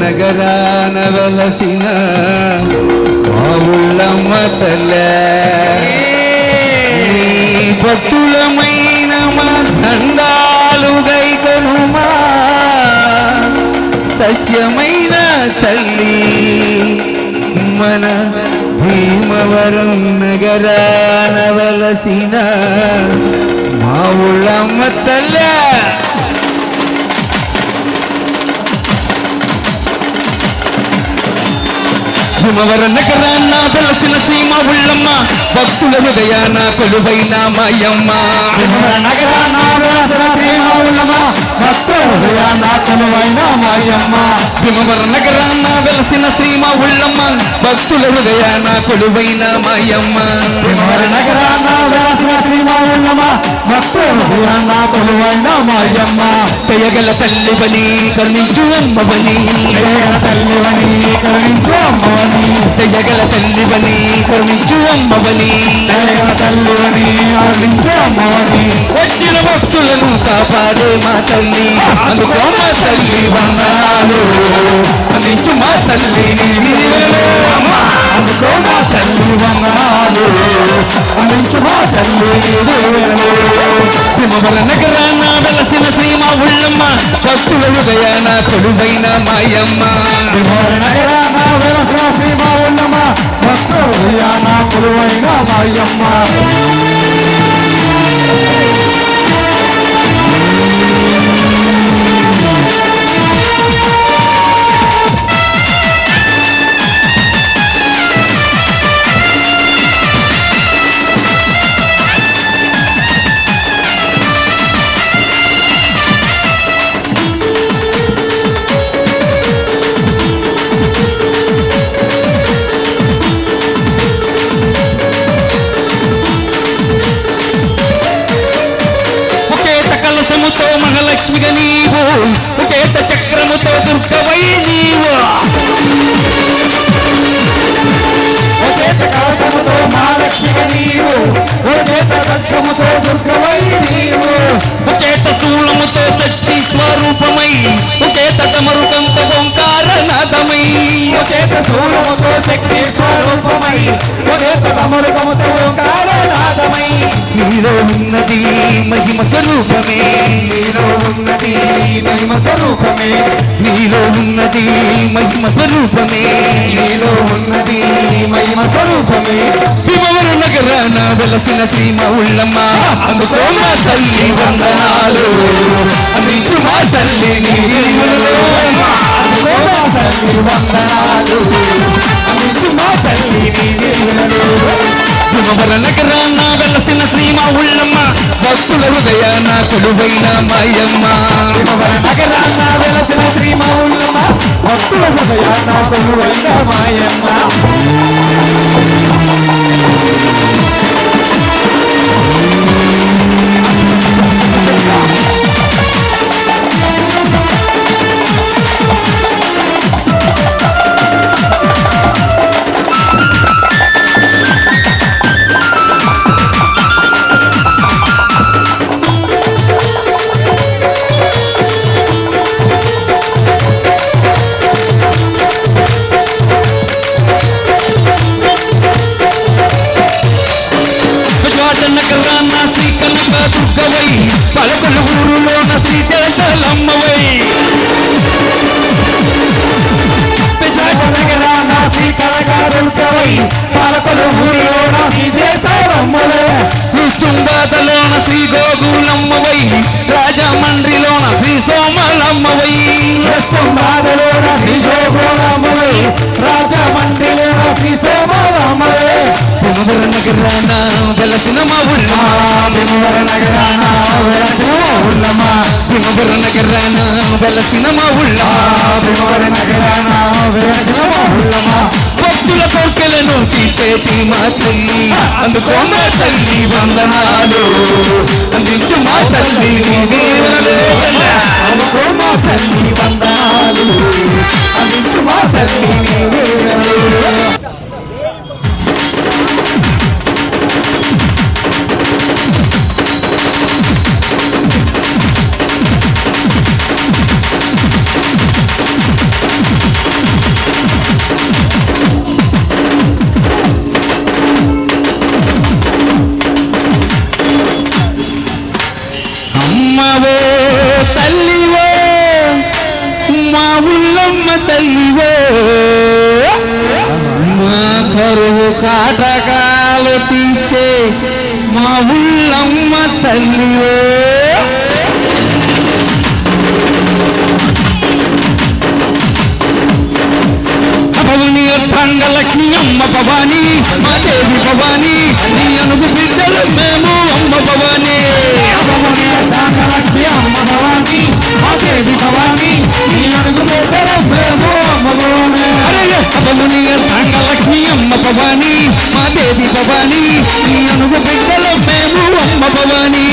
నగరాన వెలసిన మా ఉళ్ళమ్మ తల్లే భక్తులమైన మా దండాలు గైకొనుమా. సత్యమైన తల్లి మన భీమవరం నగరాన వెలసిన మా ఊళ్ళమ్మ తల్లే. భీమవర నగరాన వెలసిన సీమ ఉళ్ళమ్మ భక్తుల హృదయాన కొలువైన మాయమ్మ. నగరాన వెలసిన ఉళ్ళమ్మ భక్తుల హృదయాన కొలువైన మాయమ్మ భీమవర నగరాన వెలసిన శ్రీమ ఉళ్ళమ్మ. భక్తుల హృదయాన కొలువైన మాయమ్మ. భీమవర నగరాన వెలసిన శ్రీమౌళమ్మ భక్తుల హృదయాన కొలువైన మాయమ్మ. దయగల తల్లి బలి కరుణించు అమ్మవని. దయగల తల్లివని కరుణించు అమ్మవని. దయగల తల్లి బలి కరుణించు అమ్మవని. దయగల తల్లివని కరుణించు అమ్మవని. వచ్చిన భక్తులను కాపాడే మా తల్లి. అందుకో మా తల్లి వందనాలు. అందించు మా తల్లి అందుకో మా తల్లి వందనాలు. అందించు మా తల్లి నీ దీవెనలు. నగరాన వెలసిన శ్రీమ ఉళ్ళమ్మ. భక్తుల హృదయాన కొలువైన మాయమ్మ. భీమవర నగరాన వెలసిన శ్రీమ ఉళ్ళమ్మ. భక్తుల హృదయాన కొలువైన మాయమ్మ. ఓ చేత శూలముతో శక్తి స్వరూపమై ఓ చేత అమరుకముతో కారణాదమై నీలో ఉన్నది మహిమ స్వరూపమే. నీలో ఉన్నది మహిమ స్వరూపమే. నీలో ఉన్నది మహిమ స్వరూపమే. నీలో ఉన్నది మహిమ స్వరూపమే. భీమవర నగరాన వెలసిన శ్రీమ ఉళ్ళమ్మ. అందుకో మా తల్లి వందనాలు. అందించు మా తల్లి నీ వందనాలు. అందించు మా తల్లి నీ దీవెనలు. వెలసిన శ్రీమ ఉళ్ళమ్మ భక్తుల హృదయాన కొలువైన మాయమ్మ వెలసిన భక్తుల హృదయాన కొలువైన మాయమ్మ పాలకొలు ఊరిలో నా శ్రీ దేశాలమ్మలే కృష్ణుంబాదలోన గోగులమ్మవై రాజమండ్రిలోన శ్రీ సోమలమ్మవై బాధలో నా శ్రీ జోగులమ్మలే రాజమండ్రిలో నా శ్రీ సోమలమ్మలే భీమవర నగరాన వెలసిన మా ఉళ్ళ భీమవర నగరాన వెలసిన మా ఊళ్ళమ్మ భీమవర నగరాన వెలసిన మా ఉళ్ళ భీమవర నగరాన వెలసిన మా ఊళ్ళమ్మ భక్తుల కోర్కెలను తీర్చేటి మా తల్లి అందుకో మా తల్లి వందనాలు. అందించు మా తల్లి అందుకో మా తల్లి వందనాలు. అందించు మా తల్లి లక్ష్మి అమ్మ భవాని మా దేవి భవాని నీ అనుగు బిడ్డలు మేము అమ్మ భవాని. లక్ష్మి అమ్మ భవాని మా దేవి భవాని నీ అనుగు భవాని మా దేవి భవాని నీ అనుగు బిడ్డలు మేము అమ్మ భవాని.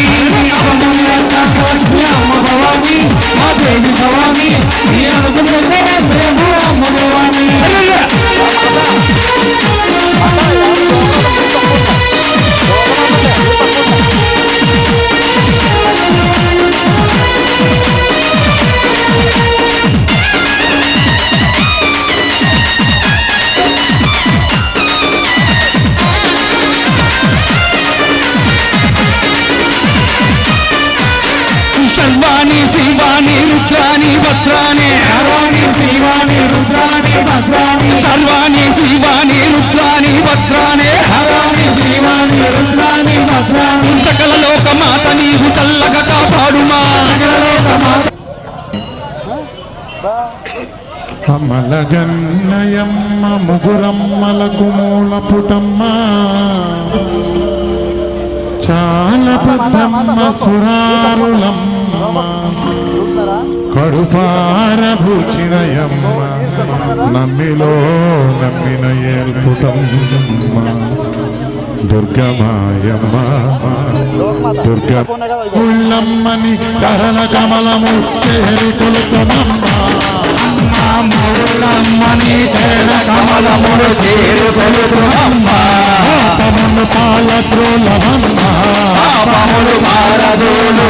అమ్మ భవాని మా దేవి భవాని నీ అడుగు పెట్టడం మేము అమ్మ భవాని. జన్నయమ్మ ముగురమ్మలకు మూల పుటమ్మ. చాలా పెద్దమ్మ సురారులమ్మ. కడుపార భూచిరయమ్మ నమ్మిలో నమ్మిన ఏల్పుటమ్మ దుర్గమాయమ్మ దుర్గ ఉళ్ళమ్మని చరణ కమలము చేరి కొలుకమమ్మ మౌళమ్మని చరణ కమలములు చేరుకొలుతు అమ్మ పాపమును పాలత్రోలమమ్మ పాపములు మారదోలు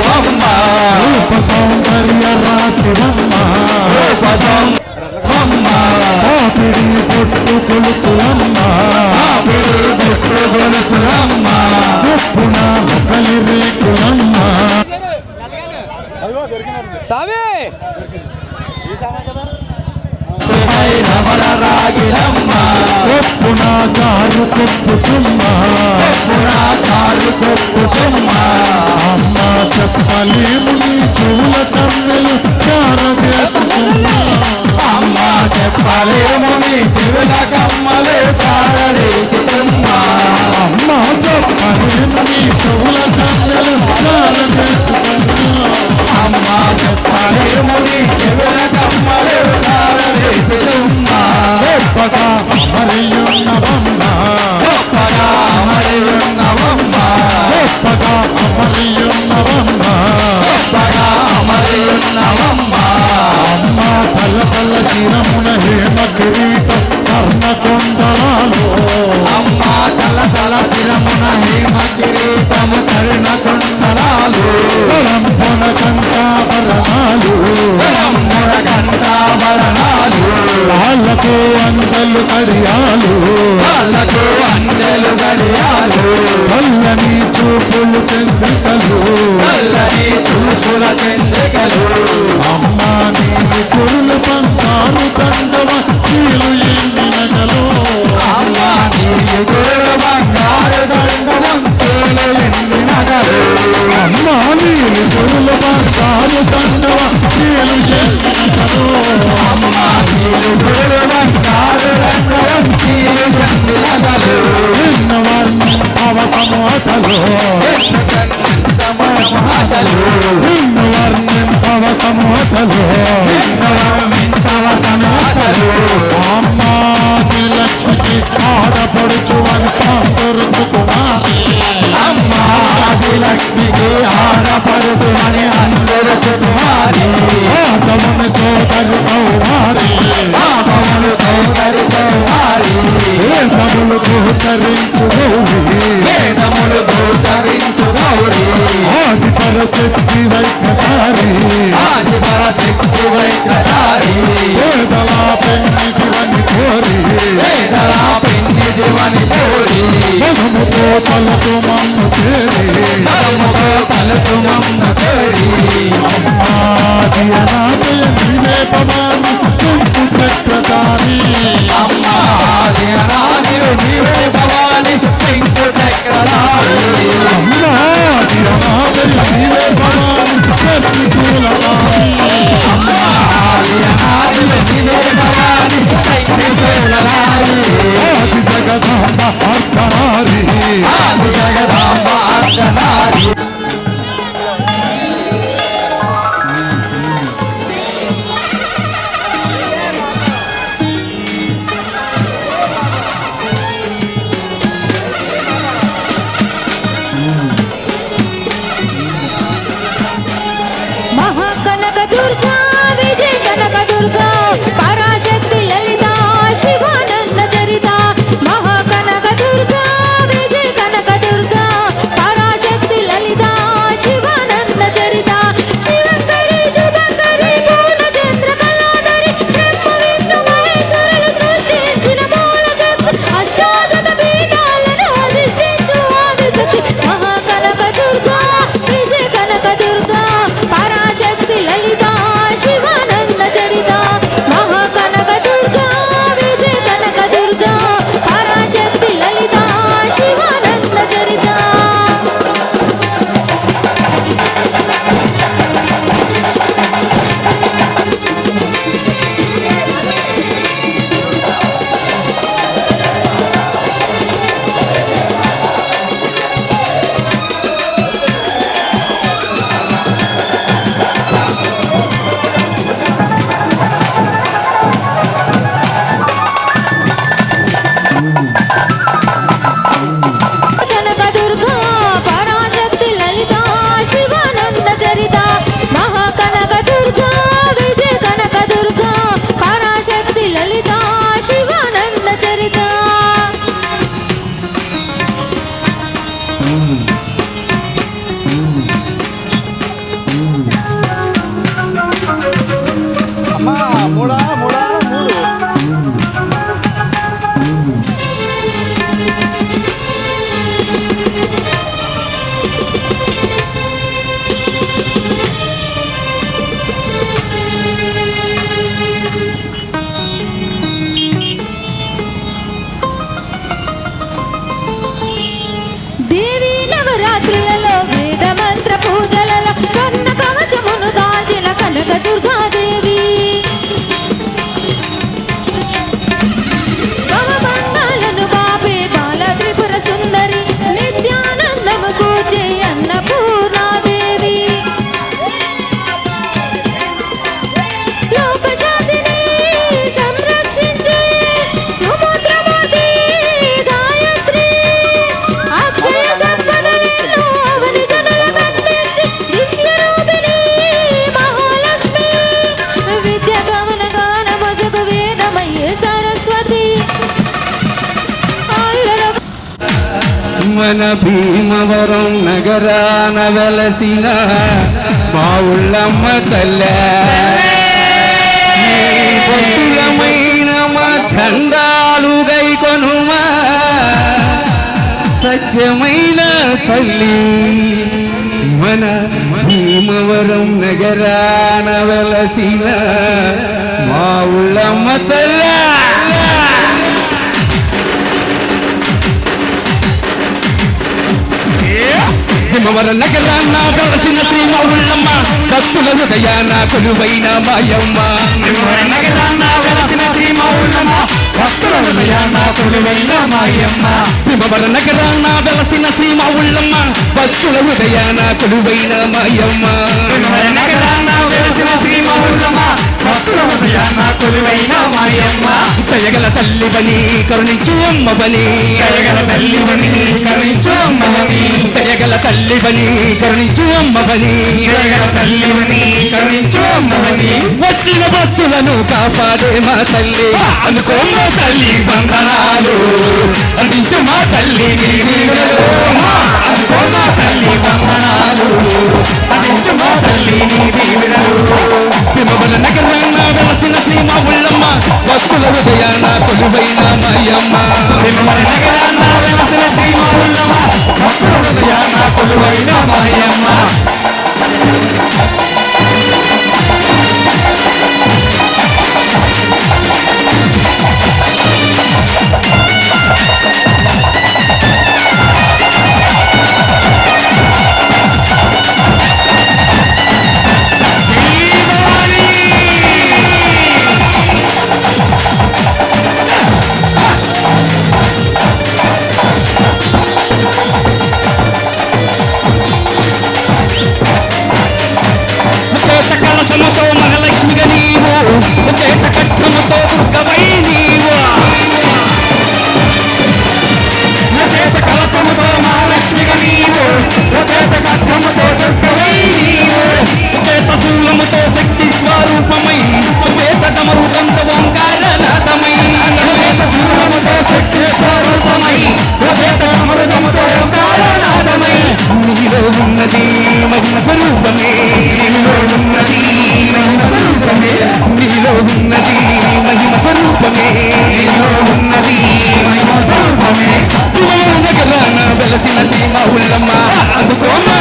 లక్ష్మికి ఆడపడుచు అని కుమారి. అమ్మ ఆదిలక్ష్మికి ఆడపడుతుమని అందరు సుకుమారి ఆటముని సోదరి కౌమారి పాపములు సోదరి వేదములు గోచరించు గౌరి వేదములు గోచరించు ఆది పరశక్తి వైకసారి ఆది పరశక్తి వేదలా కోరి వేదలా పెన్ని దివని మనముతో తలతో చేరి మమ్మ మన భీమవరం నగరాన వెలసిన మా ఉళ్ళమ్మ తల్లే. భక్తులమైన మా దండాలు గైకొనుమా సత్యమైన తల్లి మన భీమవరం నగరాన వెలసిన మా ఉళ్ళమ్మ తల్లా. భీమవరం నగరాన వెలసిన శ్రీ మా ఉళ్ళమ్మ భక్తుల హృదయాన కొలువైన మాయమ్మ. వెలసిన శ్రీమౌళ్ళమ్మ భక్తుల హృదయాన కొలువైన మాయమ్మ. భీమవర నగరాన వెలసిన సీమ ఉళ్ళమ్మ. భక్తుల హృదయాన కొలువైన మాయమ్మ. నగరాన్న వెలసిన శ్రీమౌళ్ళమ్మ భక్తుల హృదయాన కొలువైన మాయమ్మ. దయగల తల్లివని కరుణించు అమ్మవని కయగల తల్లివని కరుణించు అమ్మవని దయగల తల్లివని కరుణించు అమ్మవని కయగల తల్లివని కరుణించు అమ్మవని వచ్చిన భక్తులను కాపాడే మా తల్లి. అనుకో మా తల్లి వందనాలు. అందించు మా తల్లి ఉన్నది మహిమ స్వరూపమే. నీలో ఉన్నది మహిమ స్వరూపమే. భీమవరం నగరాన వెలసిన సీమ ఉల్లమ్మ అందుకో మా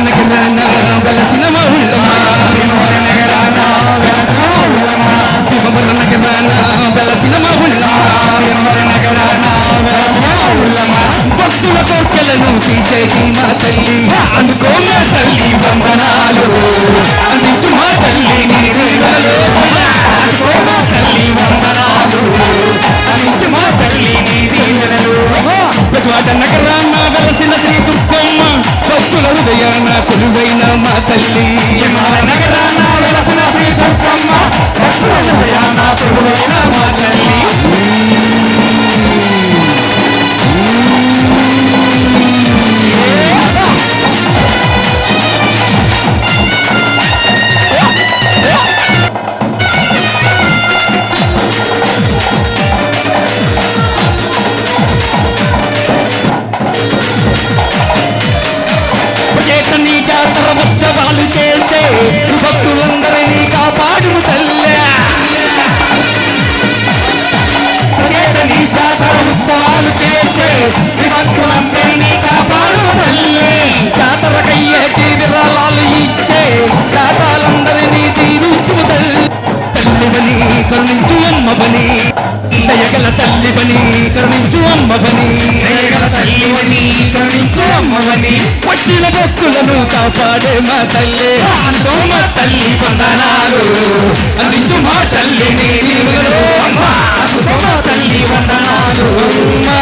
నగరాన వెలసిన మౌళ్ళమ్మ తిరుమల నగరాన వెలసిన మౌళ్ళమ్మ భక్తుల కోర్కెలను తీర్చేది మా తల్లి అందుకో తల్లి వందనాలు అందించు మా తల్లి మా తల్లి వందనాలు అందించు మా తల్లి నగరాన వెలసిన శ్రీ భక్తుల హృదయాన కొలువైన మా తల్లి. నగరాన వెలసిన శ్రీ దుర్గమ్మ భక్తుల హృదయాన కొలువైన మా తల్లి. తల్లివని కరుణించు అమ్మవని రేగల తల్లివని కరుణించు అమ్మవని పట్టిన భక్తులను కాపాడే మా తల్లి అంటూ మా తల్లి వందనాలు అందించు మా తల్లిని అమ్మా మా తల్లి వందనాలు అమ్మా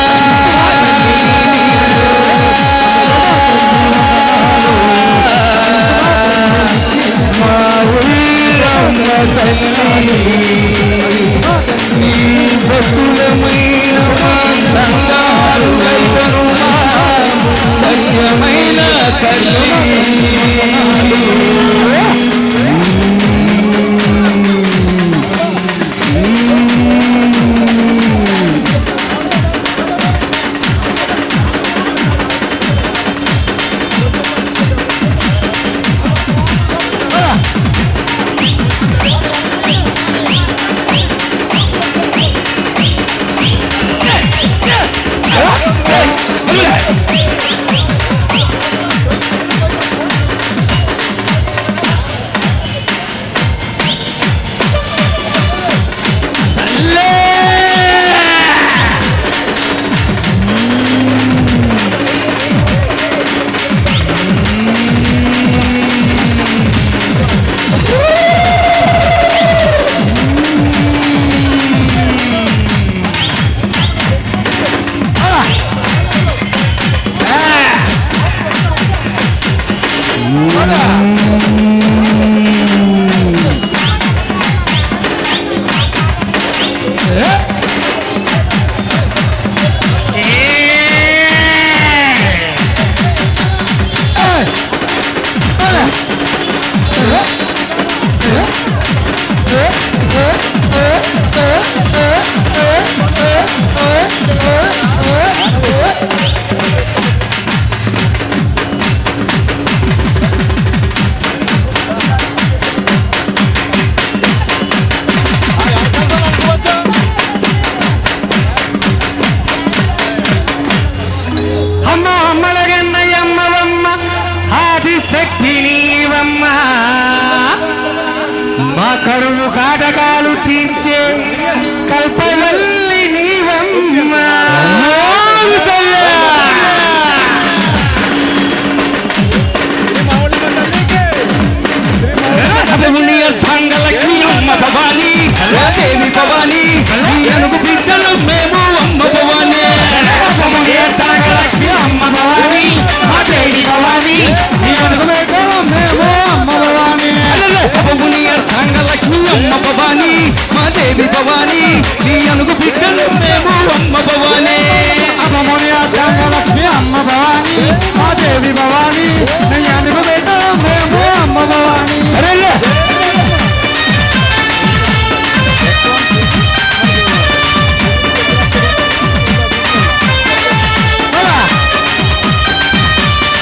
తల్లి నీ ధన్యమైన తల్లి